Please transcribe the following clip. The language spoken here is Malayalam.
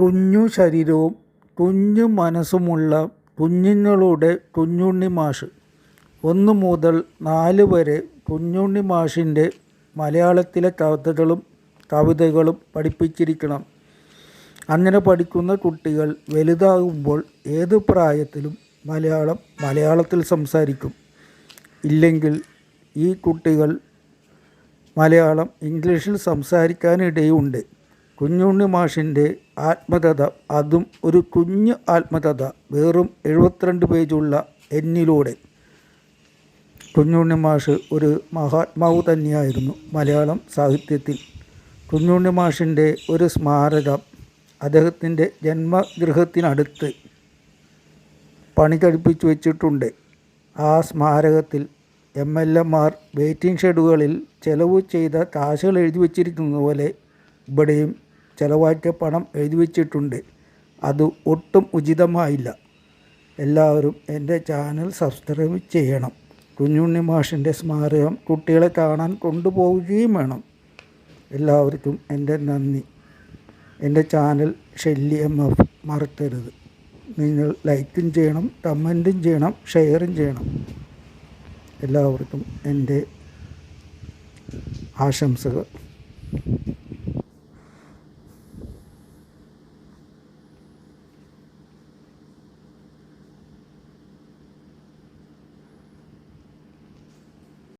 കുഞ്ഞു ശരീരവും കുഞ്ഞു മനസ്സുമുള്ള കുഞ്ഞുങ്ങളുടെ കുഞ്ഞുണ്ണി മാഷ്. ഒന്ന് മുതൽ നാല് വരെ കുഞ്ഞുണ്ണി മാഷിന്റെ മലയാളത്തിലെ കഥകളും കവിതകളും പഠിപ്പിച്ചിരിക്കണം. അങ്ങനെ പഠിക്കുന്ന കുട്ടികൾ വലുതാകുമ്പോൾ ഏത് പ്രായത്തിലും മലയാളം മലയാളത്തിൽ സംസാരിക്കും. ഇല്ലെങ്കിൽ ഈ കുട്ടികൾ മലയാളം ഇംഗ്ലീഷിൽ സംസാരിക്കാനിടയുണ്ട്. കുഞ്ഞുണ്ണി മാഷിന്റെ ആത്മകഥ അതും ഒരു കുഞ്ഞു ആത്മകഥ വെറും എഴുപത്തിരണ്ട് പേജുള്ള എന്നിലൂടെ. കുഞ്ഞുണ്ണി മാഷ് ഒരു മഹാത്മാവ് തന്നെയായിരുന്നു മലയാളം സാഹിത്യത്തിൽ. കുഞ്ഞുണ്ണി മാഷിന്റെ ഒരു സ്മാരകം അദ്ദേഹത്തിന്റെ ജന്മഗൃഹത്തിനടുത്ത് പണി കഴിപ്പിച്ചു വെച്ചിട്ടുണ്ട്. ആ സ്മാരകത്തിൽ എം എൽ എമാർ വെയിറ്റിംഗ് ഷെഡുകളിൽ ചെലവ് ചെയ്ത കാശുകൾ എഴുതി വച്ചിരിക്കുന്നത് പോലെ ഇവിടെയും ചെലവാക്കിയ പണം എഴുതി വച്ചിട്ടുണ്ട്. അത് ഒട്ടും ഉചിതമായില്ല. എല്ലാവരും എന്റെ ചാനൽ സബ്സ്ക്രൈബ് ചെയ്യണം. കുഞ്ഞുണ്ണി മാഷിന്റെ സ്മാരകം കുട്ടികളെ കാണാൻ കൊണ്ടുപോവുകയും വേണം. എല്ലാവർക്കും എന്റെ നന്ദി. എന്റെ ചാനൽ എഫ് മറക്കരുത്. നിങ്ങൾ ലൈക്കും ചെയ്യണം കമന്റും ചെയ്യണം ഷെയറും ചെയ്യണം. എല്ലാവർക്കും എന്റെ ആശംസകൾ.